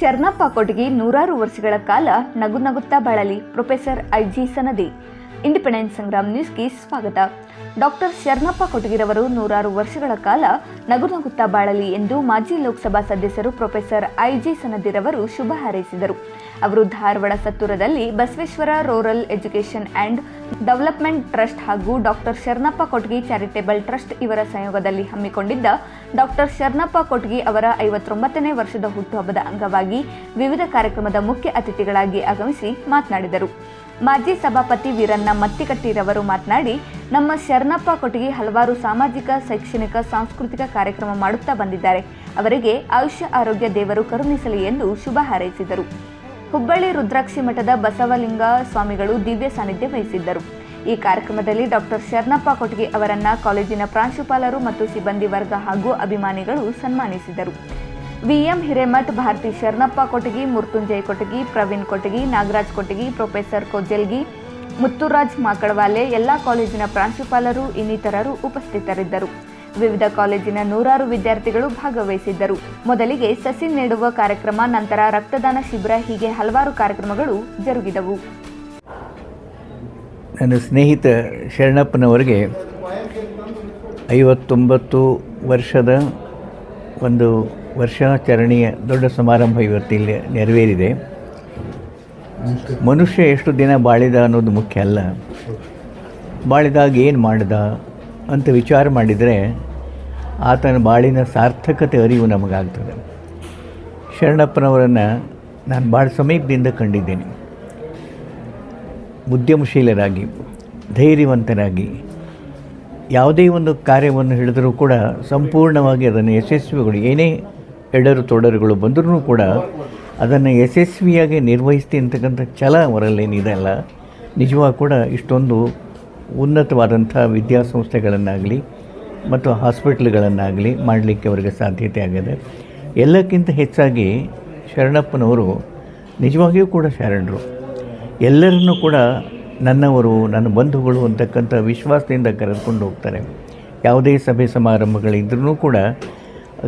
ಶರಣಪ್ಪ ಕೊಟಗಿ ನೂರಾರು ವರ್ಷಗಳ ಕಾಲ ನಗು ನಗುತ್ತಾ ಬಾಳಲಿ, professor I G Sanadi. Independence Sangram ನ್ಯೂಸ್ಗೆ ಸ್ವಾಗತ. ಡಾಕ್ಟರ್ ಶರಣಪ್ಪ ಕೊಟಗಿರವರು ನೂರಾರು ವರ್ಷಗಳ ಕಾಲ ನಗು ನಗುತ್ತಾ ಬಾಳಲಿ ಎಂದು ಮಾಜಿ ಲೋಕಸಭಾ ಸದಸ್ಯರು ಪ್ರೊಫೆಸರ್ ಐಜಿ ಸನದಿರವರು ಶುಭ ಹಾರೈಸಿದರು. ಅವರು Dharwad ಸತ್ತೂರದಲ್ಲಿ Basaveshwara rural education and development trust ಹಾಗೂ doctor Sharanappa Kotgi charitable trust ಇವರ ಸಂಯೋಗದಲ್ಲಿ ಹಮ್ಮಿಕೊಂಡಿದ್ದ ಡಾಕ್ಟರ್ ಶರಣಪ್ಪ ಕೊಟ್ಗಿ ಅವರ ಐವತ್ತೊಂಬತ್ತನೇ ವರ್ಷದ ಹುಟ್ಟುಹಬ್ಬದ ಅಂಗವಾಗಿ ವಿವಿಧ ಕಾರ್ಯಕ್ರಮದ ಮುಖ್ಯ ಅತಿಥಿಗಳಾಗಿ ಆಗಮಿಸಿ ಮಾತನಾಡಿದರು. ಮಾಜಿ ಸಭಾಪತಿ ವೀರಣ್ಣ ಮತ್ತಿಕಟ್ಟಿರವರು ಮಾತನಾಡಿ, ನಮ್ಮ ಶರಣಪ್ಪ ಕೊಟ್ಟಿಗೆ ಹಲವಾರು ಸಾಮಾಜಿಕ, ಶೈಕ್ಷಣಿಕ, ಸಾಂಸ್ಕೃತಿಕ ಕಾರ್ಯಕ್ರಮ ಮಾಡುತ್ತಾ ಬಂದಿದ್ದಾರೆ. ಅವರಿಗೆ ಆಯುಷ್ಯ, ಆರೋಗ್ಯ ದೇವರು ಕರುಣಿಸಲಿ ಎಂದು ಶುಭ ಹಾರೈಸಿದರು. ಹುಬ್ಬಳ್ಳಿ ರುದ್ರಾಕ್ಷಿ ಮಠದ ಬಸವಲಿಂಗ ಸ್ವಾಮಿಗಳು ದಿವ್ಯ ಸಾನ್ನಿಧ್ಯ ವಹಿಸಿದ್ದರು. ಈ ಕಾರ್ಯಕ್ರಮದಲ್ಲಿ ಡಾಕ್ಟರ್ ಶರಣಪ್ಪ ಕೊಟ್ಗೆ ಅವರನ್ನ ಕಾಲೇಜಿನ ಪ್ರಾಂಶುಪಾಲರು ಮತ್ತು ಸಿಬ್ಬಂದಿ ವರ್ಗ ಹಾಗೂ ಅಭಿಮಾನಿಗಳು ಸನ್ಮಾನಿಸಿದರು. V M Hiremath, Bharati Sharanappa Kotagi Mrityunjay Kotagi, Praveen Kotagi, Nagaraj Kotagi, professor Kojalgi Mutturaj Makalawale ಎಲ್ಲ ಕಾಲೇಜಿನ ಪ್ರಾಂಶುಪಾಲರು, ಇನ್ನಿತರರು ಉಪಸ್ಥಿತರಿದ್ದರು. ವಿವಿಧ ಕಾಲೇಜಿನ ನೂರಾರು ವಿದ್ಯಾರ್ಥಿಗಳು ಭಾಗವಹಿಸಿದ್ದರು. ಮೊದಲಿಗೆ ಸಸಿ ನೆಡುವ ಕಾರ್ಯಕ್ರಮ, ನಂತರ ರಕ್ತದಾನ ಶಿಬಿರ, ಹೀಗೆ ಹಲವಾರು ಕಾರ್ಯಕ್ರಮಗಳು ಜರುಗಿದವು. ನನ್ನ ಸ್ನೇಹಿತ ಶರಣಪ್ಪನವರಿಗೆ ಐವತ್ತೊಂಬತ್ತು ವರ್ಷದ ಒಂದು ವರ್ಷಾಚರಣೆಯ ದೊಡ್ಡ ಸಮಾರಂಭ ಇವತ್ತಿಲ್ಲಿ ನೆರವೇರಿದೆ. ಮನುಷ್ಯ ಎಷ್ಟು ದಿನ ಬಾಳಿದ ಅನ್ನೋದು ಮುಖ್ಯ ಅಲ್ಲ. ಬಾಳಿದಾಗ ಏನು ಮಾಡಿದ? ಅಂತ ವಿಚಾರ ಮಾಡಿದರೆ ಆತನ ಬಾಳಿನ ಸಾರ್ಥಕತೆ ಅರಿವು ನಮಗಾಗ್ತದೆ. ಶರಣಪ್ಪನವರನ್ನು ನಾನು ಭಾಳ ಸಮೀಪದಿಂದ ಕಂಡಿದ್ದೇನೆ. ಉದ್ಯಮಶೀಲರಾಗಿ ಧೈರ್ಯವಂತರಾಗಿ, ಯಾವುದೇ ಒಂದು ಕಾರ್ಯವನ್ನು ಹಿಡಿದರೂ ಕೂಡ ಸಂಪೂರ್ಣವಾಗಿ ಅದನ್ನು ಯಶಸ್ವಿಗಳು, ಏನೇ ಎಡರು ತೊಡರುಗಳು ಬಂದರೂ ಕೂಡ ಅದನ್ನು ಯಶಸ್ವಿಯಾಗಿ ನಿರ್ವಹಿಸ್ತೀನಿ ಅಂತಕ್ಕಂಥ ಛಲ ಅವರಲ್ಲೇನಿದೆ ಅಲ್ಲ. ನಿಜವಾಗ ಕೂಡ ಇಷ್ಟೊಂದು ಉನ್ನತವಾದಂಥ ವಿದ್ಯಾಸಂಸ್ಥೆಗಳನ್ನಾಗಲಿ ಮತ್ತು ಹಾಸ್ಪಿಟ್ಲ್ಗಳನ್ನಾಗಲಿ ಮಾಡಲಿಕ್ಕೆ ಅವರಿಗೆ ಸಾಧ್ಯತೆ ಆಗಿದೆ. ಎಲ್ಲಕ್ಕಿಂತ ಹೆಚ್ಚಾಗಿ ಶರಣಪ್ಪನವರು ನಿಜವಾಗಿಯೂ ಕೂಡ ಶರಣರು. ಎಲ್ಲರನ್ನೂ ಕೂಡ ನನ್ನವರು, ನನ್ನ ಬಂಧುಗಳು ಅಂತಕ್ಕಂಥ ವಿಶ್ವಾಸದಿಂದ ಕರೆದುಕೊಂಡು ಹೋಗ್ತಾರೆ. ಯಾವುದೇ ಸಭೆ ಸಮಾರಂಭಗಳಿದ್ರೂ ಕೂಡ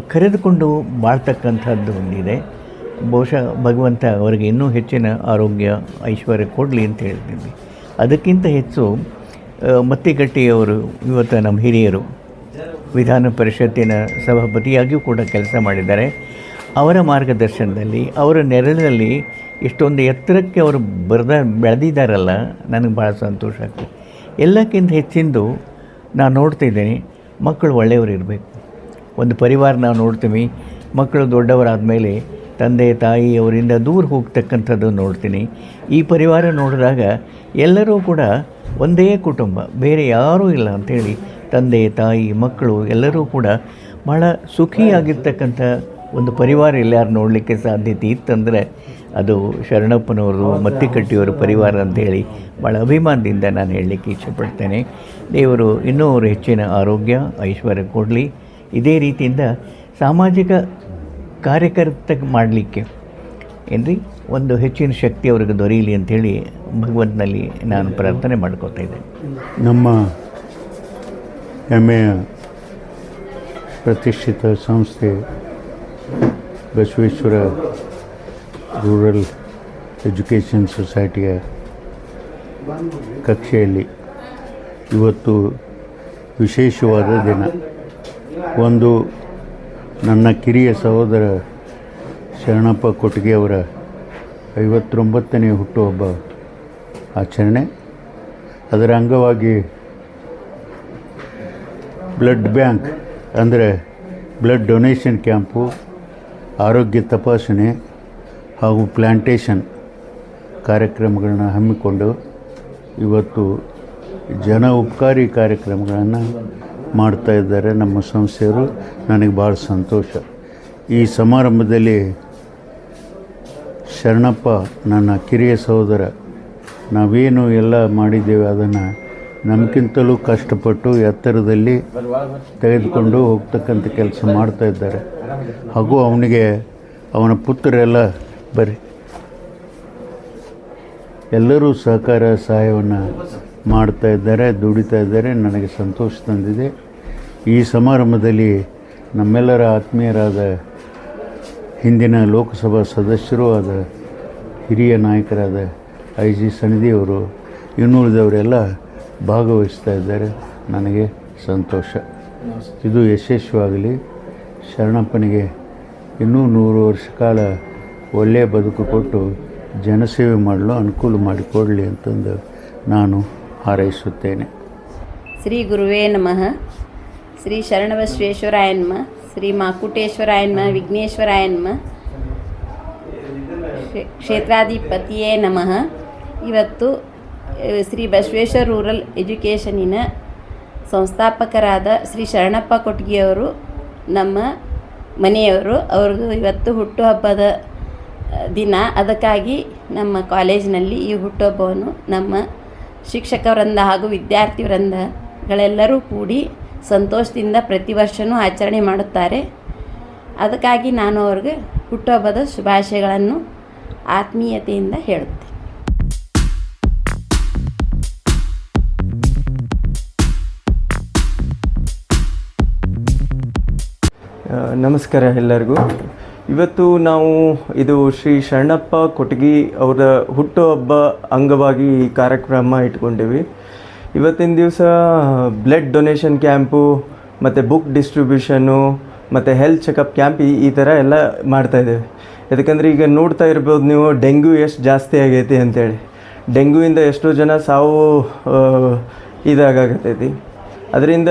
ಕರೆದುಕೊಂಡು ಬಾಳ್ತಕ್ಕಂಥದ್ದು ಒಂದಿದೆ. ಬಹುಶಃ ಭಗವಂತ ಅವರಿಗೆ ಇನ್ನೂ ಹೆಚ್ಚಿನ ಆರೋಗ್ಯ, ಐಶ್ವರ್ಯ ಕೊಡಲಿ ಅಂತ ಹೇಳ್ತೀನಿ. ಅದಕ್ಕಿಂತ ಹೆಚ್ಚು ಆ, ಮತ್ತಿಗಟ್ಟಿಯವರು ಇವತ್ತು ನಮ್ಮ ಹಿರಿಯರು ವಿಧಾನ ಪರಿಷತ್ತಿನ ಸಭಾಪತಿಯಾಗಿಯೂ ಕೂಡ ಕೆಲಸ ಮಾಡಿದ್ದಾರೆ. ಅವರ ಮಾರ್ಗದರ್ಶನದಲ್ಲಿ ಅವರ ನೆರಳಿನಲ್ಲಿ ಇಷ್ಟೊಂದು ಎತ್ತರಕ್ಕೆ ಅವರು ಬರೆದ ಬೆಳೆದಿದ್ದಾರಲ್ಲ ನನಗೆ ಭಾಳ ಸಂತೋಷ ಆಗ್ತದೆ. ಎಲ್ಲಕ್ಕಿಂತ ಹೆಚ್ಚಿಂದು ನಾನು ನೋಡ್ತಿದ್ದೀನಿ ಮಕ್ಕಳು ಒಳ್ಳೆಯವರು ಇರಬೇಕು. ಒಂದು ಪರಿವಾರ ನಾವು ನೋಡ್ತೀವಿ ಮಕ್ಕಳು ದೊಡ್ಡವರಾದ ಮೇಲೆ ತಂದೆ ತಾಯಿ ಅವರಿಂದ ದೂರ ಹೋಗ್ತಕ್ಕಂಥದ್ದು ನೋಡ್ತೀನಿ. ಈ ಪರಿವಾರ ನೋಡಿದಾಗ ಎಲ್ಲರೂ ಕೂಡ ಒಂದೇ ಕುಟುಂಬ ಬೇರೆ ಯಾರೂ ಇಲ್ಲ ಅಂಥೇಳಿ ತಂದೆ ತಾಯಿ ಮಕ್ಕಳು ಎಲ್ಲರೂ ಕೂಡ ಭಾಳ ಸುಖಿಯಾಗಿರ್ತಕ್ಕಂಥ ಒಂದು ಪರಿವಾರ ಎಲ್ಲಾರು ನೋಡಲಿಕ್ಕೆ ಸಾಧ್ಯತೆ ಇತ್ತಂದರೆ ಅದು ಶರಣಪ್ಪನವರು ಮತ್ತಿಕಟ್ಟಿಯವರು ಪರಿವಾರ ಅಂತೇಳಿ ಭಾಳ ಅಭಿಮಾನದಿಂದ ನಾನು ಹೇಳಲಿಕ್ಕೆ ಇಷ್ಟಪಡ್ತೇನೆ. ದೇವರು ಇನ್ನೂ ಅವರು ಹೆಚ್ಚಿನ ಆರೋಗ್ಯ ಐಶ್ವರ್ಯ ಕೊಡಲಿ. ಇದೇ ರೀತಿಯಿಂದ ಸಾಮಾಜಿಕ ಕಾರ್ಯಕರ್ತ ಮಾಡಲಿಕ್ಕೆ ಏನ್ರಿ? ಒಂದು ಹೆಚ್ಚಿನ ಶಕ್ತಿ ಅವ್ರಿಗೆ ದೊರೆಯಲಿ ಅಂಥೇಳಿ ಭಗವಂತನಲ್ಲಿ ನಾನು ಪ್ರಾರ್ಥನೆ ಮಾಡ್ಕೋತಾ ಇದ್ದೆ ನಮ್ಮ ಹೆಮ್ಮೆಯ ಪ್ರತಿಷ್ಠಿತ ಸಂಸ್ಥೆ ಬಸವೇಶ್ವರ ರೂರಲ್ ಎಜುಕೇಷನ್ ಸೊಸೈಟಿಯ ಕಕ್ಷೆಯಲ್ಲಿ ಇವತ್ತು ವಿಶೇಷವಾದ ದಿನ. ಒಂದು ನನ್ನ ಕಿರಿಯ ಸಹೋದರ ಶರಣಪ್ಪ ಕೊಟ್ಟಿಗೆ ಅವರ ಐವತ್ತೊಂಬತ್ತನೇ ಹುಟ್ಟುಹಬ್ಬ ಆಚರಣೆ. ಅದರ ಅಂಗವಾಗಿ ಬ್ಲಡ್ ಬ್ಯಾಂಕ್ ಅಂದರೆ ಬ್ಲಡ್ ಡೊನೇಷನ್ ಕ್ಯಾಂಪು, ಆರೋಗ್ಯ ತಪಾಸಣೆ ಹಾಗೂ ಪ್ಲ್ಯಾಂಟೇಷನ್ ಕಾರ್ಯಕ್ರಮಗಳನ್ನ ಹಮ್ಮಿಕೊಂಡು ಇವತ್ತು ಜನ ಉಪಕಾರಿ ಕಾರ್ಯಕ್ರಮಗಳನ್ನು ಮಾಡ್ತಾ ಇದ್ದಾರೆ ನಮ್ಮ ಸಂಸ್ಥೆಯವರು. ನನಗೆ ಭಾಳ ಸಂತೋಷ. ಈ ಸಮಾರಂಭದಲ್ಲಿ ಶರಣಪ್ಪ, ನನ್ನ ಕಿರಿಯ ಸಹೋದರ, ನಾವೇನು ಎಲ್ಲ ಮಾಡಿದ್ದೇವೆ ಅದನ್ನು ನಮಗಿಂತಲೂ ಕಷ್ಟಪಟ್ಟು ಎತ್ತರದಲ್ಲಿ ತೆಗೆದುಕೊಂಡು ಹೋಗ್ತಕ್ಕಂಥ ಕೆಲಸ ಮಾಡ್ತಾ ಇದ್ದಾರೆ. ಹಾಗೂ ಅವನಿಗೆ, ಅವನ ಪುತ್ರರೆಲ್ಲ, ಬರೀ, ಎಲ್ಲರೂ ಸಹಕಾರ ಸಹಾಯವನ್ನು ಮಾಡ್ತಾ ಇದ್ದಾರೆ, ದುಡಿತಾ ಇದ್ದಾರೆ, ನನಗೆ ಸಂತೋಷ ತಂದಿದೆ. ಈ ಸಮಾರಂಭದಲ್ಲಿ ನಮ್ಮೆಲ್ಲರ ಆತ್ಮೀಯರಾದ ಹಿಂದಿನ ಲೋಕಸಭಾ ಸದಸ್ಯರೂ ಆದ ಹಿರಿಯ ನಾಯಕರಾದ ಐ ಜಿ ಸನ್ನಿಧಿಯವರು ಇನ್ನುಳಿದವರೆಲ್ಲ ಭಾಗವಹಿಸ್ತಾ ಇದ್ದಾರೆ. ನನಗೆ ಸಂತೋಷ. ಇದು ಯಶಸ್ವಿಯಾಗಲಿ. ಶರಣಪ್ಪನಿಗೆ ಇನ್ನೂ ನೂರು ವರ್ಷ ಕಾಲ ಒಳ್ಳೆಯ ಬದುಕು ಕೊಟ್ಟು ಜನಸೇವೆ ಮಾಡಲು ಅನುಕೂಲ ಮಾಡಿಕೊಡಲಿ ಅಂತಂದು ನಾನು ಹಾರೈಸುತ್ತೇನೆ. ಶ್ರೀ ಗುರುವೇ ನಮಃ. ಶ್ರೀ ಶರಣಬಸವೇಶ್ವರಾಯ ನಮಃ ಶ್ರೀ ಮಾಕುಟೇಶ್ವರಾಯನ್ಮ, ವಿಘ್ನೇಶ್ವರಾಯನ್ಮ ವಿಘ್ನೇಶ್ವರಾಯ ನಮಃ ಕ್ಷೇತ್ರಾಧಿಪತಿಯೇ ನಮಃ. ಇವತ್ತು ಶ್ರೀ ಬಸವೇಶ್ವರ ರೂರಲ್ ಎಜುಕೇಷನಿನ ಸಂಸ್ಥಾಪಕರಾದ ಶ್ರೀ ಶರಣಪ್ಪ ಕೊಟ್ಗಿಯವರು, ನಮ್ಮ ಮನೆಯವರು, ಅವ್ರದ್ದು ಇವತ್ತು ಹುಟ್ಟುಹಬ್ಬದ ದಿನ. ಅದಕ್ಕಾಗಿ ನಮ್ಮ ಕಾಲೇಜಿನಲ್ಲಿ ಈ ಹುಟ್ಟುಹಬ್ಬವನ್ನು ನಮ್ಮ ಶಿಕ್ಷಕ ವೃಂದ ಹಾಗೂ ವಿದ್ಯಾರ್ಥಿ ವೃಂದಗಳೆಲ್ಲರೂ ಕೂಡಿ ಸಂತೋಷದಿಂದ ಪ್ರತಿ ವರ್ಷವೂ ಆಚರಣೆ ಮಾಡುತ್ತಾರೆ. ಅದಕ್ಕಾಗಿ ನಾನು ಅವ್ರಿಗೆ ಹುಟ್ಟುಹಬ್ಬದ ಶುಭಾಶಯಗಳನ್ನು ಆತ್ಮೀಯತೆಯಿಂದ ಹೇಳುತ್ತೆ ನಮಸ್ಕಾರ ಎಲ್ಲರಿಗೂ. ಇವತ್ತು ನಾವು ಇದು ಶ್ರೀ ಶರಣಪ್ಪ ಕೊಟಗಿ ಅವರ ಹುಟ್ಟುಹಬ್ಬ ಅಂಗವಾಗಿ ಈ ಕಾರ್ಯಕ್ರಮ ಇಟ್ಕೊಂಡಿವಿ. ಇವತ್ತಿನ ದಿವಸ ಬ್ಲಡ್ ಡೊನೇಷನ್ ಕ್ಯಾಂಪು, ಮತ್ತು ಬುಕ್ ಡಿಸ್ಟ್ರಿಬ್ಯೂಷನು ಮತ್ತು ಹೆಲ್ತ್ ಚೆಕಪ್ ಕ್ಯಾಂಪ್ ಈ ಥರ ಎಲ್ಲ ಮಾಡ್ತಾಯಿದ್ದೇವೆ ಯಾಕಂದರೆ ಈಗ ನೋಡ್ತಾ ಇರ್ಬೋದು ನೀವು, ಡೆಂಗ್ಯೂ ಎಷ್ಟು ಜಾಸ್ತಿ ಆಗೈತಿ ಅಂತೇಳಿ. ಡೆಂಗ್ಯೂಯಿಂದ ಎಷ್ಟೋ ಜನ ಸಾವು ಇದಾಗತೈತಿ ಅದರಿಂದ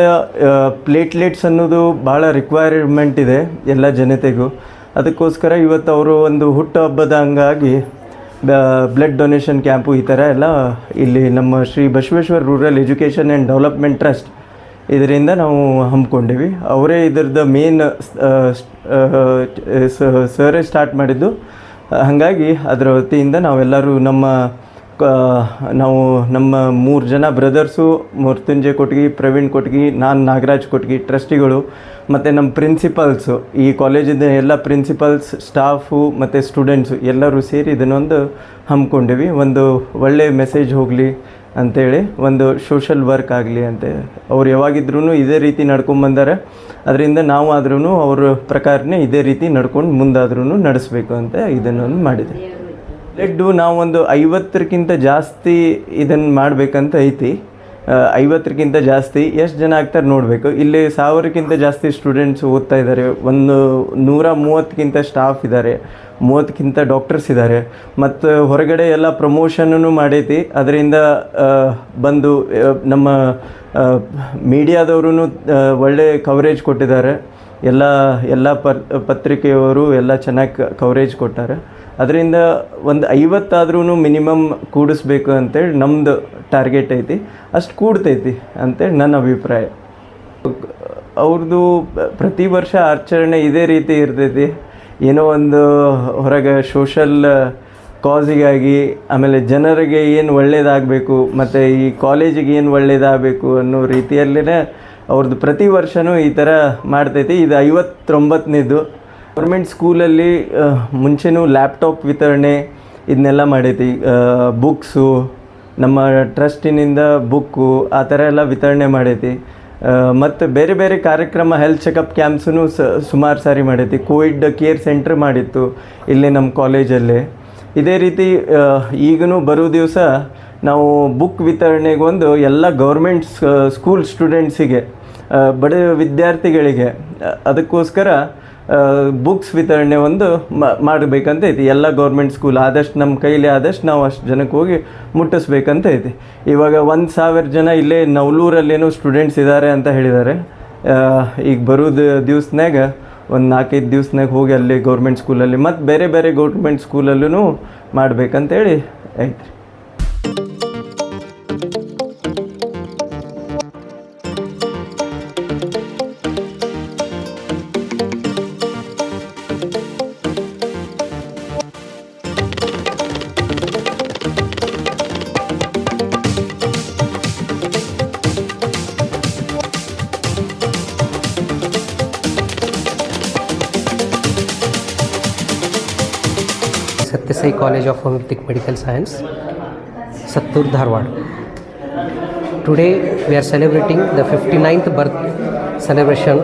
ಪ್ಲೇಟ್ಲೆಟ್ಸ್ ಅನ್ನೋದು ಭಾಳ ರಿಕ್ವೈರ್ಮೆಂಟ್ ಇದೆ ಎಲ್ಲ ಜನತೆಗೂ. ಅದಕ್ಕೋಸ್ಕರ ಇವತ್ತು ಅವರು ಒಂದು ಹುಟ್ಟುಹಬ್ಬದ ಹಂಗಾಗಿ ಬ್ಲಡ್ ಡೊನೇಷನ್ ಕ್ಯಾಂಪು ಈ ಥರ ಎಲ್ಲ ಇಲ್ಲಿ ನಮ್ಮ Shri Basaveshwara rural education and development trust ಇದರಿಂದ ನಾವು ಹಮ್ಮಿಕೊಂಡಿವಿ. ಅವರೇ ಇದ್ರದ್ದು ಮೇನ್ ಸರೇ ಸ್ಟಾರ್ಟ್ ಮಾಡಿದ್ದು. ಹಾಗಾಗಿ ಅದರ ವತಿಯಿಂದ ನಾವೆಲ್ಲರೂ ನಮ್ಮ ನಾವು ನಮ್ಮ ಮೂರು ಜನ ಬ್ರದರ್ಸು ಮೃತ್ಯುಂಜಯ್ ಕೊಟ್ಗಿ, ಪ್ರವೀಣ್ ಕೊಟ್ಗಿ, ನಾನು ನಾಗರಾಜ್ ಕೊಟ್ಗಿ ಟ್ರಸ್ಟಿಗಳು ಮತ್ತು ನಮ್ಮ ಪ್ರಿನ್ಸಿಪಲ್ಸು ಈ ಕಾಲೇಜಿನ ಎಲ್ಲ ಪ್ರಿನ್ಸಿಪಲ್ಸ್ ಸ್ಟಾಫು ಮತ್ತು ಸ್ಟೂಡೆಂಟ್ಸು ಎಲ್ಲರೂ ಸೇರಿ ಇದನ್ನೊಂದು ಹಮ್ಮಿಕೊಂಡಿವಿ. ಒಂದು ಒಳ್ಳೆಯ ಮೆಸೇಜ್ ಹೋಗಲಿ ಅಂಥೇಳಿ ಒಂದು ಸೋಷಲ್ ವರ್ಕ್ ಆಗಲಿ ಅಂತ. ಅವ್ರು ಯಾವಾಗಿದ್ರೂ ಇದೇ ರೀತಿ ನಡ್ಕೊಂಬಂದಾರೆ ಅದರಿಂದ ನಾವು ಆದ್ರೂ ಅವ್ರ ಪ್ರಕಾರನೇ ಇದೇ ರೀತಿ ನಡ್ಕೊಂಡು ಮುಂದಾದ್ರೂ ನಡೆಸಬೇಕು ಅಂತ ಇದನ್ನೊಂದು ಮಾಡಿದೆ. ಲೆಡ್ಡು ನಾವೊಂದು ಐವತ್ತರಕ್ಕಿಂತ ಜಾಸ್ತಿ ಇದನ್ನು ಮಾಡಬೇಕಂತ ಐತಿ. ಆ, ಐವತ್ತರಕ್ಕಿಂತ ಜಾಸ್ತಿ ಎಷ್ಟು ಜನ ಆಗ್ತಾರೆ ನೋಡಬೇಕು. ಇಲ್ಲಿ ಸಾವಿರಕ್ಕಿಂತ ಜಾಸ್ತಿ ಸ್ಟೂಡೆಂಟ್ಸ್ ಓದ್ತಾ ಇದ್ದಾರೆ. ಒಂದು ನೂರ ಮೂವತ್ತಕ್ಕಿಂತ ಸ್ಟಾಫ್ ಇದ್ದಾರೆ. ಮೂವತ್ತಕ್ಕಿಂತ ಡಾಕ್ಟರ್ಸ್ ಇದ್ದಾರೆ. ಮತ್ತು ಹೊರಗಡೆ ಎಲ್ಲ ಪ್ರಮೋಷನೂ ಮಾಡೈತಿ. ಅದರಿಂದ ಬಂದು ನಮ್ಮ ಮೀಡಿಯಾದವರು ಒಳ್ಳೆ ಕವರೇಜ್ ಕೊಟ್ಟಿದ್ದಾರೆ. ಎಲ್ಲ ಎಲ್ಲ ಪತ್ರಿಕೆಯವರು ಎಲ್ಲ ಚೆನ್ನಾಗಿ ಕವರೇಜ್ ಕೊಟ್ಟಾರೆ. ಅದರಿಂದ ಒಂದು ಐವತ್ತಾದ್ರೂ ಮಿನಿಮಮ್ ಕೂಡಿಸ್ಬೇಕು ಅಂತೇಳಿ ನಮ್ಮದು ಟಾರ್ಗೆಟ್ ಐತಿ. ಅಷ್ಟು ಕೂಡ್ತೈತಿ ಅಂತೇಳಿ ನನ್ನ ಅಭಿಪ್ರಾಯ. ಅವ್ರದ್ದು ಪ್ರತಿ ವರ್ಷ ಆಚರಣೆ ಇದೇ ರೀತಿ ಇರ್ತೈತಿ. ಏನೋ ಒಂದು ಹೊರಗೆ ಸೋಷಲ್ ಕಾಸಿಗಾಗಿ ಆಮೇಲೆ ಜನರಿಗೆ ಏನು ಒಳ್ಳೇದಾಗಬೇಕು ಮತ್ತು ಈ ಕಾಲೇಜಿಗೆ ಏನು ಒಳ್ಳೇದಾಗಬೇಕು ಅನ್ನೋ ರೀತಿಯಲ್ಲೇ ಅವ್ರದ್ದು ಪ್ರತಿ ವರ್ಷವೂ ಈ ಥರ ಮಾಡ್ತೈತಿ. ಇದು ಐವತ್ತೊಂಬತ್ತನೇದು ಗೌರ್ಮೆಂಟ್ ಸ್ಕೂಲಲ್ಲಿ ಮುಂಚೆನೂ ಲ್ಯಾಪ್ಟಾಪ್ ವಿತರಣೆ ಇದನ್ನೆಲ್ಲ ಮಾಡೈತಿ ಬುಕ್ಸು, ನಮ್ಮ ಟ್ರಸ್ಟಿನಿಂದ ಬುಕ್ಕು, ಆ ಥರ ಎಲ್ಲ ವಿತರಣೆ ಮಾಡೈತಿ ಮತ್ತು ಬೇರೆ ಬೇರೆ ಕಾರ್ಯಕ್ರಮ ಹೆಲ್ತ್ ಚೆಕಪ್ ಕ್ಯಾಂಪ್ಸೂ ಸುಮಾರು ಸಾರಿ ಮಾಡೈತಿ ಕೋವಿಡ್ ಕೇರ್ ಸೆಂಟ್ರ್ ಮಾಡಿತ್ತು ಇಲ್ಲಿ ನಮ್ಮ ಕಾಲೇಜಲ್ಲಿ ಇದೇ ರೀತಿ ಈಗಲೂ ಬರೋ ದಿವಸ ನಾವು ಬುಕ್ ವಿತರಣೆಗೊಂದು ಎಲ್ಲ ಗೌರ್ಮೆಂಟ್ ಸ್ಕೂಲ್ ಸ್ಟೂಡೆಂಟ್ಸಿಗೆ ಬಡ ವಿದ್ಯಾರ್ಥಿಗಳಿಗೆ, ಅದಕ್ಕೋಸ್ಕರ ಬುಕ್ಸ್ ವಿತರಣೆ ಒಂದು ಮಾಡಬೇಕಂತ ಐತಿ. ಎಲ್ಲ ಗೌರ್ಮೆಂಟ್ ಸ್ಕೂಲ್ ಆದಷ್ಟು ನಮ್ಮ ಕೈಲಿ ಆದಷ್ಟು ನಾವು ಅಷ್ಟು ಜನಕ್ಕೆ ಹೋಗಿ ಮುಟ್ಟಿಸ್ಬೇಕಂತ ಐತಿ. ಇವಾಗ ಒಂದು ಸಾವಿರ ಜನ ಇಲ್ಲೇ ನವಲೂರಲ್ಲೇನೋ ಸ್ಟೂಡೆಂಟ್ಸ್ ಇದ್ದಾರೆ ಅಂತ ಹೇಳಿದ್ದಾರೆ ಈಗ ಬರೋದು ದಿವ್ಸನಾಗ ಒಂದು ನಾಲ್ಕೈದು ದಿವ್ಸನಾಗ ಹೋಗಿ ಅಲ್ಲಿ ಗೌರ್ಮೆಂಟ್ ಸ್ಕೂಲಲ್ಲಿ ಮತ್ತು ಬೇರೆ ಬೇರೆ ಗೌರ್ಮೆಂಟ್ ಸ್ಕೂಲಲ್ಲೂ ಮಾಡ್ಬೇಕಂತೇಳಿ ಐತ್ರಿ. College of Homeopathic Medical Science, Sattur, Dharwad. Today we are celebrating the 59th birth celebration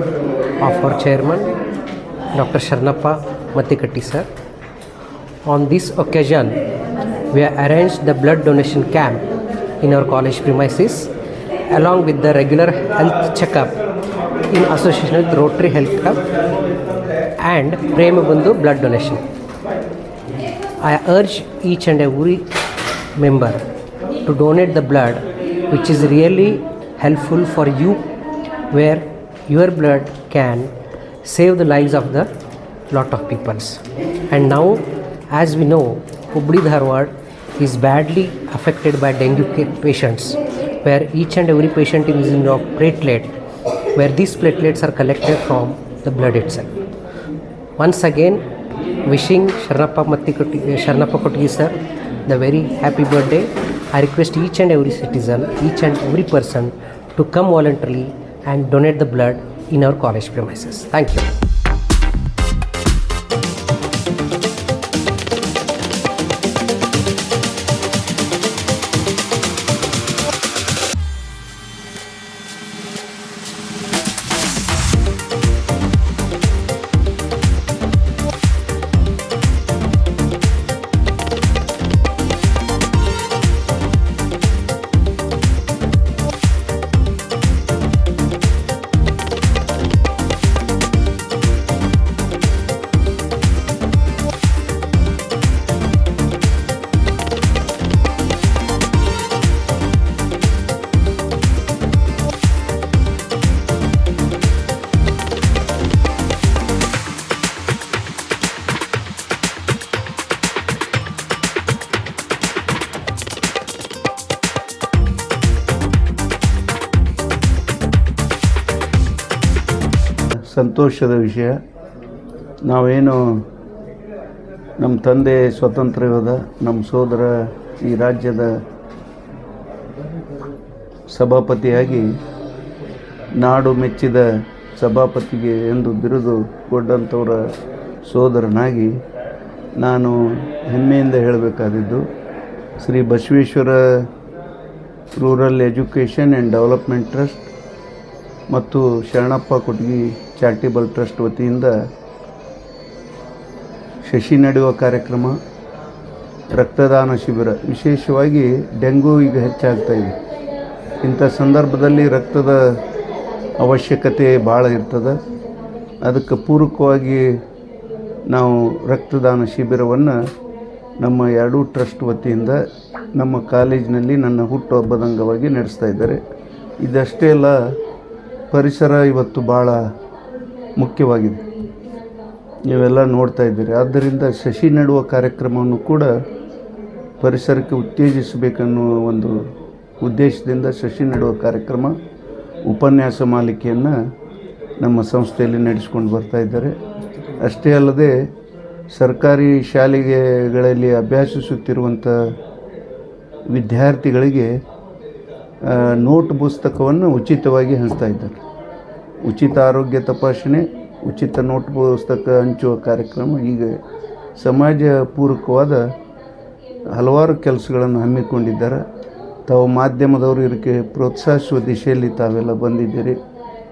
of our chairman, Dr. Sharnappa Matikatti sir. On this occasion, we arranged the blood donation camp in our college premises along with the regular health checkup in association with Rotary Health Club and Premabandhu blood donation. I urge each and every member to donate the blood which is really helpful for you where your blood can save the lives of the lot of peoples. And now as we know hubli dharwad is badly affected by dengue patients where each and every patient is in a platelet where these platelets are collected from the blood itself. Once again wishing Sharnappa Mattikoti, Sharnappa Kottigi sir the very happy birthday. I request each and every citizen, each and every person to come voluntarily and donate the blood in our college premises. Thank you. ಸಂತೋಷದ ವಿಷಯ. ನಾವೇನು ನಮ್ಮ ತಂದೆ ಸ್ವತಂತ್ರ ಯೋಧ ನಮ್ಮ ಸೋದರ ಈ ರಾಜ್ಯದ ಸಭಾಪತಿಯಾಗಿ ನಾಡು ಮೆಚ್ಚಿದ ಸಭಾಪತಿಗೆ ಎಂದು ಬಿರುದು ಕೊಟ್ಟಂಥವರ ಸೋದರನಾಗಿ ನಾನು ಹೆಮ್ಮೆಯಿಂದ ಹೇಳಬೇಕಾದಿದ್ದು, Shri Basaveshwara rural education and development trust ಮತ್ತು ಶರಣಪ್ಪ ಕೊಟ್ಗಿ ಚಾರಿಟೇಬಲ್ ಟ್ರಸ್ಟ್ ವತಿಯಿಂದ ಶಶಿ ನಡೆಯುವ ಕಾರ್ಯಕ್ರಮ, ರಕ್ತದಾನ ಶಿಬಿರ. ವಿಶೇಷವಾಗಿ ಡೆಂಗೂ ಈಗ ಹೆಚ್ಚಾಗ್ತಾ ಇದೆ. ಇಂಥ ಸಂದರ್ಭದಲ್ಲಿ ರಕ್ತದ ಅವಶ್ಯಕತೆ ಭಾಳ ಇರ್ತದೆ. ಅದಕ್ಕೆ ಪೂರಕವಾಗಿ ನಾವು ರಕ್ತದಾನ ಶಿಬಿರವನ್ನು ನಮ್ಮ ಎರಡೂ ಟ್ರಸ್ಟ್ ವತಿಯಿಂದ ನಮ್ಮ ಕಾಲೇಜಿನಲ್ಲಿ ನನ್ನ ಹುಟ್ಟುಹಬ್ಬದ ಅಂಗವಾಗಿ ನಡೆಸ್ತಾ ಇದ್ದಾರೆ. ಇದಷ್ಟೇ ಅಲ್ಲ ಪರಿಸರ ಇವತ್ತು ಭಾಳ ಮುಖ್ಯವಾಗಿದೆ. ನೀವೆಲ್ಲ ನೋಡ್ತಾ ಇದ್ದೀರಿ. ಆದ್ದರಿಂದ ಸಸಿ ನೆಡುವ ಕಾರ್ಯಕ್ರಮವನ್ನು ಕೂಡ ಪರಿಸರಕ್ಕೆ ಉತ್ತೇಜಿಸಬೇಕನ್ನುವ ಒಂದು ಉದ್ದೇಶದಿಂದ ಸಸಿ ನೆಡುವ ಕಾರ್ಯಕ್ರಮ, ಉಪನ್ಯಾಸ ಮಾಲಿಕೆಯನ್ನು ನಮ್ಮ ಸಂಸ್ಥೆಯಲ್ಲಿ ನಡೆಸ್ಕೊಂಡು ಬರ್ತಾ ಇದ್ದಾರೆ. ಅಷ್ಟೇ ಅಲ್ಲದೆ ಸರ್ಕಾರಿ ಶಾಲೆಗೆಗಳಲ್ಲಿ ಅಭ್ಯಾಸಿಸುತ್ತಿರುವಂಥ ವಿದ್ಯಾರ್ಥಿಗಳಿಗೆ ನೋಟ್ ಪುಸ್ತಕವನ್ನು ಉಚಿತವಾಗಿ ಹಂಚ್ತಾ ಇದ್ದಾರೆ. ಉಚಿತ ಆರೋಗ್ಯ ತಪಾಸಣೆ, ಉಚಿತ ನೋಟ್ ಪುಸ್ತಕ ಹಂಚುವ ಕಾರ್ಯಕ್ರಮ ಈಗ ಸಮಾಜ ಪೂರಕವಾದ ಹಲವಾರು ಕೆಲಸಗಳನ್ನು ಹಮ್ಮಿಕೊಂಡಿದ್ದಾರೆ. ತಾವು ಮಾಧ್ಯಮದವರು ಇದಕ್ಕೆ ಪ್ರೋತ್ಸಾಹಿಸುವ ದಿಶೆಯಲ್ಲಿ ತಾವೆಲ್ಲ ಬಂದಿದ್ದೀರಿ.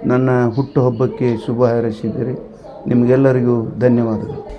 ನನ್ನ ಹುಟ್ಟುಹಬ್ಬಕ್ಕೆ ಶುಭ ಹಾರೈಸಿದ್ದೀರಿ. ನಿಮಗೆಲ್ಲರಿಗೂ ಧನ್ಯವಾದಗಳು.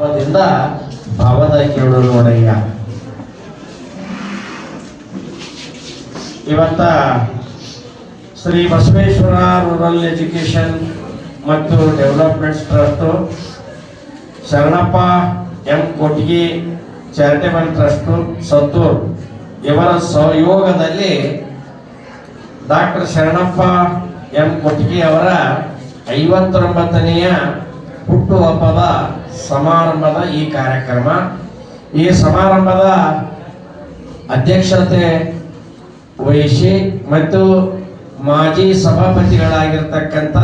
ಭಾವದ ಕೇಳು ನೋಡಯ್ಯ ಇವತ್ತ ಶ್ರೀ ಬಸವೇಶ್ವರ ರೂರಲ್ ಎಜುಕೇಶನ್ ಮತ್ತು development trust Sharanappa M Kotgi charitable trust Sattur. ಇವರ ಸಹಯೋಗದಲ್ಲಿ ಡಾಕ್ಟರ್ ಶರಣಪ್ಪ ಎಂ ಕೊಟ್ಗಿ ಅವರ ಐವತ್ತೊಂಬತ್ತನೆಯ ಹುಟ್ಟುಹಬ್ಬದ ಸಮಾರಂಭದ ಈ ಕಾರ್ಯಕ್ರಮ. ಈ ಸಮಾರಂಭದ ಅಧ್ಯಕ್ಷತೆ ವಹಿಸಿ ಮತ್ತು ಮಾಜಿ ಸಭಾಪತಿಗಳಾಗಿರ್ತಕ್ಕಂಥ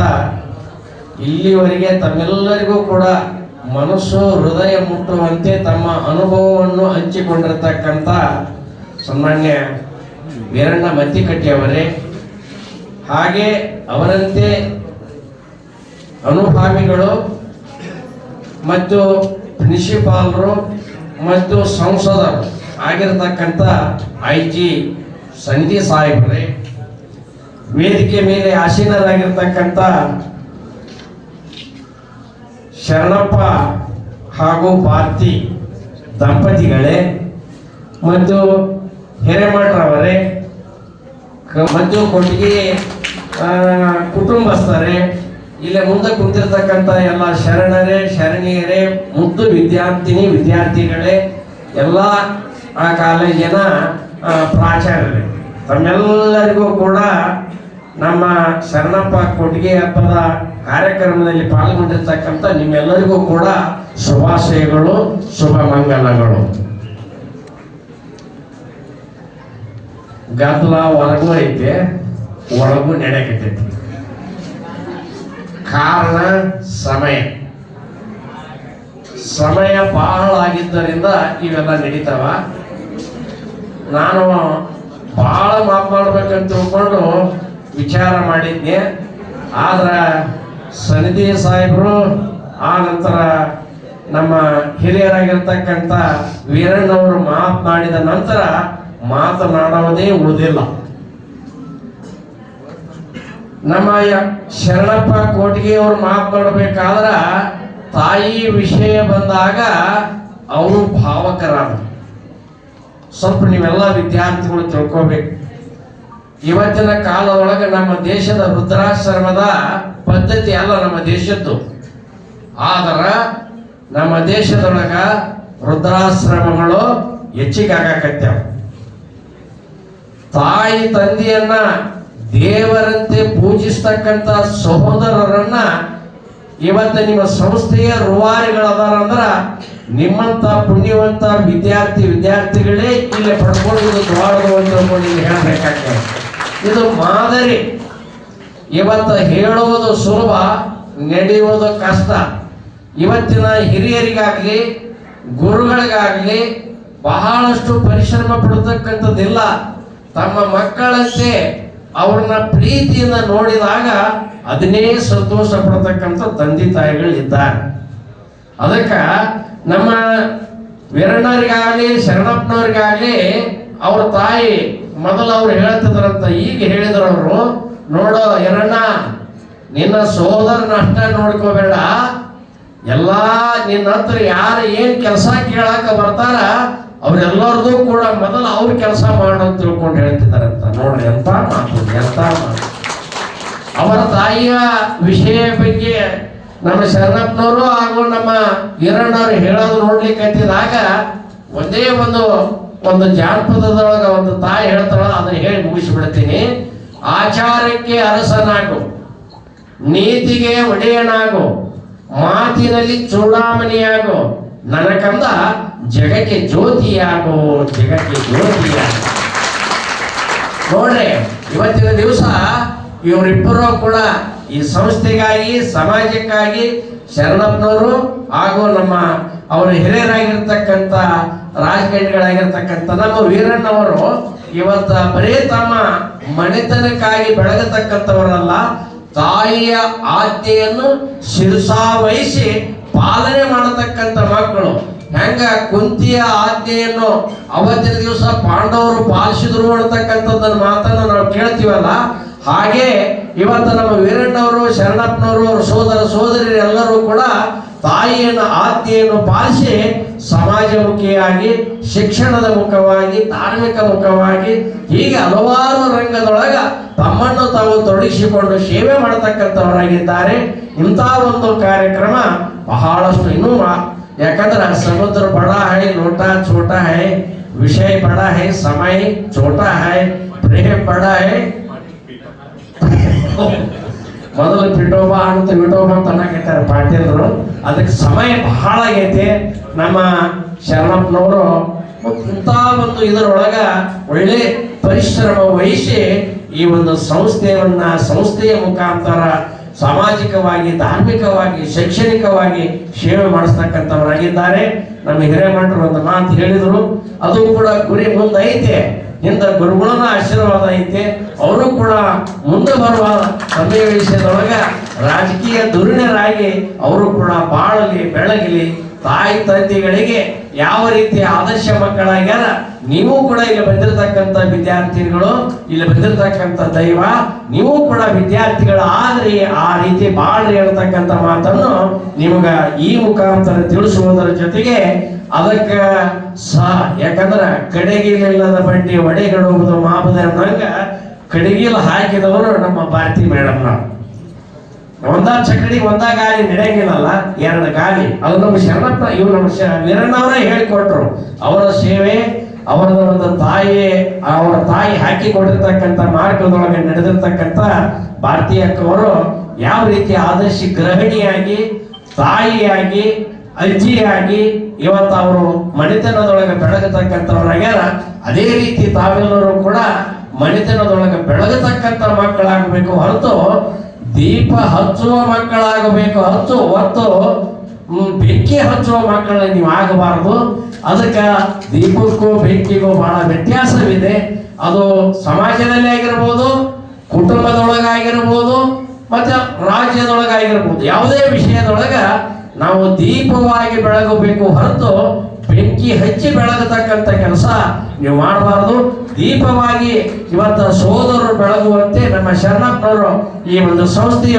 ಇಲ್ಲಿವರೆಗೆ ತಮ್ಮೆಲ್ಲರಿಗೂ ಕೂಡ ಮನಸ್ಸು, ಹೃದಯ ಮುಟ್ಟುವಂತೆ ತಮ್ಮ ಅನುಭವವನ್ನು ಹಂಚಿಕೊಂಡಿರ್ತಕ್ಕಂಥ ಸನ್ಮಾನ್ಯ ವೀರಣ್ಣ ಮತ್ತಿಕಟ್ಟಿಯವರೇ ಹಾಗೆ ಅವರಂತೆ ಅನುಭಾವಿಗಳು ಮತ್ತು ಪ್ರಿನ್ಸಿಪಾಲರು ಮತ್ತು ಸಂಸದರು ಆಗಿರತಕ್ಕಂಥ ಐ ಜಿ ಸಂಜಿ ಸಾಹೇಬ್ರೆ, ವೇದಿಕೆ ಮೇಲೆ ಆಸೀನರಾಗಿರ್ತಕ್ಕಂಥ ಶರಣಪ್ಪ ಹಾಗೂ ಭಾರತಿ ದಂಪತಿಗಳೇ ಮತ್ತು ಹಿರೇಮಠರವರೇ ಮತ್ತು ಕೊಟ್ಟಿಗೆ ಕುಟುಂಬಸ್ಥರೇ ಇಲ್ಲೇ ಮುಂದೆ ಕುಂತಿರ್ತಕ್ಕಂಥ ಎಲ್ಲ ಶರಣರೇ, ಶರಣಿಯರೇ, ಮುದ್ದು ವಿದ್ಯಾರ್ಥಿನಿ, ವಿದ್ಯಾರ್ಥಿಗಳೇ, ಎಲ್ಲ ಆ ಕಾಲೇಜಿನ ಪ್ರಾಚಾರ್ಯರೇ. ತಮ್ಮೆಲ್ಲರಿಗೂ ಕೂಡ ನಮ್ಮ ಶರಣಪ್ಪ ಕೊಟ್ಟಿಗೆ ಹಬ್ಬದ ಕಾರ್ಯಕ್ರಮದಲ್ಲಿ ಪಾಲ್ಗೊಂಡಿರ್ತಕ್ಕಂಥ ನಿಮ್ಮೆಲ್ಲರಿಗೂ ಕೂಡ ಶುಭಾಶಯಗಳು, ಶುಭ ಮಂಗಲಗಳು. ಗದ್ದಲ ಹೊರಗೂ ಐತೆ, ಒಳಗೂ ನಡೆಯಕತ್ತೈತಿ ಕಾರಣ ಸಮಯ. ಸಮಯ ಬಹಳ ಆಗಿದ್ದರಿಂದ ಇವೆಲ್ಲ ನಡೀತಾವ. ನಾನು ಬಹಳ ಮಾತನಾಡ್ಬೇಕಂತ ತಿಳ್ಕೊಂಡು ವಿಚಾರ ಮಾಡಿದ್ದೆ. ಆದ್ರೆ ಸನ್ನಿಧಿ ಸಾಹೇಬರು, ಆ ನಂತರ ನಮ್ಮ ಹಿರಿಯರಾಗಿರ್ತಕ್ಕಂಥ ವೀರಣ್ಣವರು ಮಾತನಾಡಿದ ನಂತರ ಮಾತನಾಡೋದೇ ಉಳಿದಿಲ್ಲ. ನಮ್ಮ ಶರಣಪ್ಪ ಕೋಟಿಗೆ ಅವರು ತಾಯಿ ವಿಷಯ ಬಂದಾಗ ಅವರು ಭಾವಕರಾದ ಸ್ವಲ್ಪ ನೀವೆಲ್ಲ ವಿದ್ಯಾರ್ಥಿಗಳು ತಿಳ್ಕೋಬೇಕು. ಇವತ್ತಿನ ಕಾಲದೊಳಗೆ ನಮ್ಮ ದೇಶದ ವೃದ್ಧಾಶ್ರಮದ ಪದ್ಧತಿ ಅಲ್ಲ ನಮ್ಮ ದೇಶದ್ದು. ಆದ್ರೆ ನಮ್ಮ ದೇಶದೊಳಗ ವೃದ್ಧಾಶ್ರಮಗಳು ಹೆಚ್ಚಿಗೆ ಆಗಾಕತ್ಯಾವ ತಾಯಿ ತಂದೆಯನ್ನ ದೇವರಂತೆ ಪೂಜಿಸ್ತಕ್ಕಂಥ ಸಹೋದರರನ್ನ ಇವತ್ತು ನಿಮ್ಮ ಸಂಸ್ಥೆಯ ರೂವಾರಿಗಳದಾರಂದ್ರ ನಿಮ್ಮಂತ ಪುಣ್ಯವಂತ ವಿದ್ಯಾರ್ಥಿ ವಿದ್ಯಾರ್ಥಿಗಳೇ ಇಲ್ಲಿ ಪಡ್ಕೊಳ್ಳೋದು ಇದು ಅಂತ ಹೇಳಬೇಕಾಗ್ತದೆ. ಇದು ಮಾದರಿ. ಇವತ್ತು ಹೇಳುವುದು ಸುಲಭ, ನಡೆಯುವುದು ಕಷ್ಟ. ಇವತ್ತಿನ ಹಿರಿಯರಿಗಾಗಲಿ, ಗುರುಗಳಿಗಾಗಲಿ ಬಹಳಷ್ಟು ಪರಿಶ್ರಮ ಪಡತಕ್ಕಂಥದ್ದಿಲ್ಲ. ತಮ್ಮ ಮಕ್ಕಳಂತೆ ಅವ್ರನ್ನ ಪ್ರೀತಿಯಿಂದ ನೋಡಿದಾಗ ಅದನ್ನೇ ಸಂತೋಷ ಪಡ್ತಕ್ಕಂಥ ತಂದೆ ತಾಯಿಗಳು ಇದ್ದಾರೆ ಅದಕ್ಕೆ ನಮ್ಮ ವೀರಣ್ಣರಿಗಾಗಲಿ, ಶರಣಪ್ಪನವ್ರಿಗಾಗಲಿ ಅವ್ರ ತಾಯಿ ಮೊದಲು ಅವ್ರು ಹೇಳ್ತಿದ್ರಂತ, ಈಗ ಹೇಳಿದ್ರು ಅವರು ನೋಡೋ ಎರಣ್ಣ ನಿನ್ನ ಸೋದರನ ಅಷ್ಟ ನೋಡ್ಕೋಬೇಡ. ಎಲ್ಲ ನಿನ್ನ ಹತ್ರ ಯಾರು ಏನು ಕೆಲಸ ಕೇಳಾಕ ಬರ್ತಾರ ಅವ್ರೆಲ್ಲರದು ಕೂಡ ಮೊದಲು ಅವ್ರ ಕೆಲಸ ಮಾಡೋ ಅಂತ ತಿಳ್ಕೊಂಡು ಅಂತ. ನೋಡ್ರಿ, ಎಂತ ಮಾತು ಎಂತ ಮಾತು. ಅವರ ತಾಯಿಯ ವಿಷಯ ಬಗ್ಗೆ ನಮ್ಮ ಶರಣಪ್ಪನವರು ಹಾಗೂ ನಮ್ಮ ಈರಣ್ಣವ್ರು ಹೇಳೋದು ನೋಡ್ಲಿಕ್ಕೆ ಹತ್ತಿದಾಗ ಒಂದೇ ಒಂದು ಒಂದು ಜಾನಪದದೊಳಗ ಒಂದು ತಾಯಿ ಹೇಳ್ತಾಳ ಅದನ್ನ ಹೇಳಿ ಮುಗಿಸ್ಬಿಡ್ತೀನಿ. ಆಚಾರಕ್ಕೆ ಅರಸನಾಗು, ನೀತಿಗೆ ಒಡೆಯನಾಗು, ಮಾತಿನಲ್ಲಿ ಚೂಡಾಮಣಿಯಾಗು. ನನಗಂದ ಜಗಕ್ಕೆ ಜ್ಯೋತಿಯಾಗೋ ಜಗಕ್ಕೆ ಜ್ಯೋತಿಯಾಗೋ ನೋಡ್ರಿ, ಇವತ್ತಿನ ದಿವಸ ಇವರಿಬ್ಬರೂ ಕೂಡ ಈ ಸಂಸ್ಥೆಗಾಗಿ, ಸಮಾಜಕ್ಕಾಗಿ ಶರಣಪ್ಪನವರು ಹಾಗೂ ನಮ್ಮ ಅವರ ಹಿರಿಯರಾಗಿರ್ತಕ್ಕಂಥ ರಾಜಕಾರಣಿಗಳಾಗಿರ್ತಕ್ಕಂಥ ನಮ್ಮ ವೀರಣ್ಣವರು ಇವತ್ತ ಬರೀ ತಮ್ಮ ಮನೆತನಕ್ಕಾಗಿ ಬೆಳಗತಕ್ಕಂಥವರಲ್ಲ, ತಾಯಿಯ ಆಜ್ಞೆಯನ್ನು ಶಿರಸಾ ವಹಿಸಿ ಪಾಲನೆ ಮಾಡತಕ್ಕಂಥ ಮಕ್ಕಳು. ಹೆಂಗ ಕುಂತಿಯ ಆಜ್ಞೆಯನ್ನು ಅವತ್ತಿನ ದಿವಸ ಪಾಂಡವರು ಪಾಲಿಸಿದ್ರು ಅಂತಕ್ಕಂಥದ್ದನ್ನ ಮಾತನ್ನು ನಾವು ಕೇಳ್ತೀವಲ್ಲ? ಹಾಗೆ ಇವತ್ತು ನಮ್ಮ ವೀರಣ್ಣವರು, ಶರಣಪ್ಪನವರು, ಅವ್ರ ಸೋದರ ಸೋದರಿ ಎಲ್ಲರೂ ಕೂಡ ತಾಯಿಯನ್ನು ಆಜ್ಞೆಯನ್ನು ಪಾಲಿಸಿ ಸಮಾಜಮುಖಿಯಾಗಿ, ಶಿಕ್ಷಣದ ಮುಖವಾಗಿ, ಧಾರ್ಮಿಕ ಮುಖವಾಗಿ, ಹೀಗೆ ಹಲವಾರು ರಂಗದೊಳಗ ತಮ್ಮನ್ನು ತಾವು ತೊಡಗಿಸಿಕೊಂಡು ಸೇವೆ ಮಾಡತಕ್ಕಂಥವರಾಗಿದ್ದಾರೆ. ಇಂಥ ಒಂದು ಕಾರ್ಯಕ್ರಮ ಬಹಳಷ್ಟು ಇನ್ನೂ ಯಾಕಂದ್ರೆ ಸಮುದ್ರ ಬಡ ಹೈ, ಲೋಟ ಛೋಟ ಹೈ, ವಿಷಯ ಬಡ ಹೈ, ಸಮಯ ಛೋಟ ಹೈ, ಪ್ರೇಮ ಬಡ ಹೈ. ಮೊದಲು ಪಿಟೋಬ ಅಂತ ವಿಟೋಬ ಅಂತ ಅನ್ನಕತ್ತಾರೆ ಪಾಟೀಲ್ರು. ಅದಕ್ಕೆ ಸಮಯ ಬಹಳ ಆಗೈತಿ. ನಮ್ಮ ಶರಣಪ್ಪನವರು ಇಂಥ ಒಂದು ಇದರೊಳಗ ಒಳ್ಳೆ ಪರಿಶ್ರಮ ವಹಿಸಿ ಈ ಒಂದು ಸಂಸ್ಥೆಯನ್ನ, ಸಂಸ್ಥೆಯ ಮುಖಾಂತರ ಸಾಮಾಜಿಕವಾಗಿ, ಧಾರ್ಮಿಕವಾಗಿ, ಶೈಕ್ಷಣಿಕವಾಗಿ ಸೇವೆ ಮಾಡಿಸ್ತಕ್ಕಂಥವರಾಗಿದ್ದಾರೆ. ನಮ್ಮ ಹಿರೇಮಠರು ಒಂದು ಮಾತು ಹೇಳಿದರು. ಅದು ಕೂಡ ಗುರಿ ಮುಂದೈತೆ. ಇಂಥ ಗುರುಗಳನ್ನ ಆಶೀರ್ವಾದ ಐತೆ. ಅವರು ಕೂಡ ಮುಂದೆ ಬರುವ ಸನ್ನಿವೇಶದೊಳಗ ರಾಜಕೀಯ ಧುರೀಣರಾಗಿ ಅವರು ಕೂಡ ಬಾಳಲಿ, ಬೆಳಗಲಿ ತಾಯಿ, ತಂದೆಗಳಿಗೆ ಯಾವ ರೀತಿ ಆದರ್ಶ ಮಕ್ಕಳಾಗ್ಯಾರ ನೀವು ಕೂಡ ಇಲ್ಲಿ ಬಂದಿರತಕ್ಕಂಥ ವಿದ್ಯಾರ್ಥಿಗಳು ಇಲ್ಲಿ ಬಂದಿರತಕ್ಕಂಥ ದೈವ, ನೀವು ಕೂಡ ವಿದ್ಯಾರ್ಥಿಗಳು ಆದ್ರಿ ಆ ರೀತಿ ಬಾಳ್ರಿ ಅಂತಕ್ಕಂಥ ಮಾತನ್ನು ನಿಮಗ ಈ ಮುಖಾಂತರ ತಿಳಿಸುವುದರ ಜೊತೆಗೆ ಅದಕ್ಕೆ ಸಹ ಯಾಕಂದ್ರ ಕಡೆಗಿಲಿಲ್ಲದ ಬಂಡಿ ಒಡೆಗಡುವುದು ಅನ್ನಂಗ ಕಡೆಗಿಲ್ ಹಾಕಿದವರು ನಮ್ಮ ಭಾರತಿ ಮೇಡಮ್ ನಾವು ಒಂದ ಚಕಡಿ ಒಂದ ಗಾಲಿ ನಡೆಯಂಗಿಲ್ಲಲ್ಲ, ಎರಡು ಗಾಲಿ. ಅದು ನಮ್ಮ ಶರಣಪ್ಪ ಇವು ನಮ್ಮ ವೀರಣ್ಣವರೇ ಹೇಳಿಕೊಟ್ರು. ಅವರ ಸೇವೆ ಅವರ ಒಂದು ತಾಯಿ, ಅವರ ತಾಯಿ ಹಾಕಿ ಕೊಟ್ಟಿರ್ತಕ್ಕಂಥ ಮಾರ್ಗದೊಳಗೆ ನಡೆದಿರ್ತಕ್ಕಂಥ ಭಾರತೀಯ ಅಕ್ಕವರು ಯಾವ ರೀತಿ ಆದರ್ಶ ಗೃಹಿಣಿಯಾಗಿ, ತಾಯಿಯಾಗಿ, ಅಜ್ಜಿಯಾಗಿ ಇವತ್ತು ಅವರು ಮನೆತನದೊಳಗೆ ಬೆಳಗತಕ್ಕಂಥವ್ರಾಗ್ಯಾರ ಅದೇ ರೀತಿ ತಾವೆಲ್ಲರೂ ಕೂಡ ಮನೆತನದೊಳಗೆ ಬೆಳಗತಕ್ಕಂಥ ಮಕ್ಕಳಾಗಬೇಕು ಹೊರತು ದೀಪ ಹಚ್ಚುವ ಮಕ್ಕಳಾಗಬೇಕು ಹೊತ್ತು ಹೊತ್ತು ಬೆಂಕಿ ಹಚ್ಚುವ ಮಕ್ಕಳನ್ನ ನೀವು ಆಗಬಾರದು. ಅದಕ್ಕೆ ದೀಪಕ್ಕೂ ಬೆಂಕಿಗೂ ಬಹಳ ವ್ಯತ್ಯಾಸವಿದೆ. ಅದು ಸಮಾಜದಲ್ಲಿ ಆಗಿರ್ಬೋದು, ಕುಟುಂಬದೊಳಗಾಗಿರ್ಬೋದು, ಮತ್ತೆ ರಾಜ್ಯದೊಳಗಾಗಿರ್ಬೋದು. ಯಾವುದೇ ವಿಷಯದೊಳಗ ನಾವು ದೀಪವಾಗಿ ಬೆಳಗಬೇಕು ಹೊರತು ಬೆಂಕಿ ಹಚ್ಚಿ ಬೆಳಗತಕ್ಕಂಥ ಕೆಲಸ ನೀವು ಮಾಡಬಾರ್ದು. ದೀಪವಾಗಿ ಇವತ್ತು ಸೋದರರು ಬೆಳಗುವಂತೆ ನಮ್ಮ ಶರಣಪ್ಪನವರು ಈ ಒಂದು ಸಂಸ್ಥೆಯ